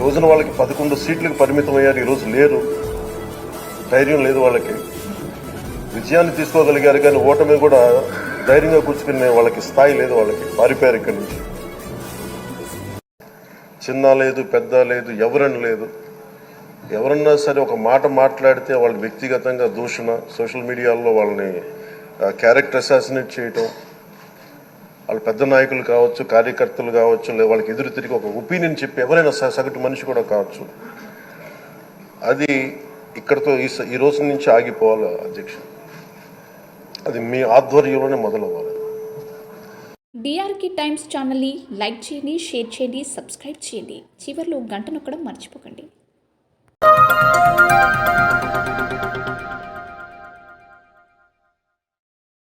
రోజున వాళ్ళకి పదకొండు సీట్లకు పరిమితం అయ్యారు ఈ లేరు. ధైర్యం లేదు వాళ్ళకి. విజయాన్ని తీసుకోగలిగారు కానీ ఓటమి కూడా ధైర్యంగా కూర్చుకునే వాళ్ళకి స్థాయి లేదు వాళ్ళకి. పారిపోయారు ఇక్కడి నుంచి. చిన్న లేదు పెద్ద లేదు ఎవరని లేదు. ఎవరన్నా సరే ఒక మాట మాట్లాడితే వాళ్ళు వ్యక్తిగతంగా దూషణ సోషల్ మీడియాలో వాళ్ళని క్యారెక్టర్ అసాసినేట్ చేయటం వాళ్ళ పెద్ద నాయకులు కావచ్చు కార్యకర్తలు కావచ్చు లేదా వాళ్ళకి ఎదురు తిరిగి ఒక ఒపీనియన్ చెప్పి ఎవరైనా స- సగటు మనిషి కూడా కావచ్చు. అది ఇక్కడతో ఈ స- ఈ రోజు నుంచి ఆగిపోవాలి అధ్యక్ష. అది మీ ఆధ్వర్యంలోనే మొదలవ్వాలి. డిఆర్కి టైమ్స్ ఛానల్ని లైక్ చేయండి షేర్ చేయండి సబ్స్క్రైబ్ చేయండి. చివరిలో గంట నొక్కడం మర్చిపోకండి.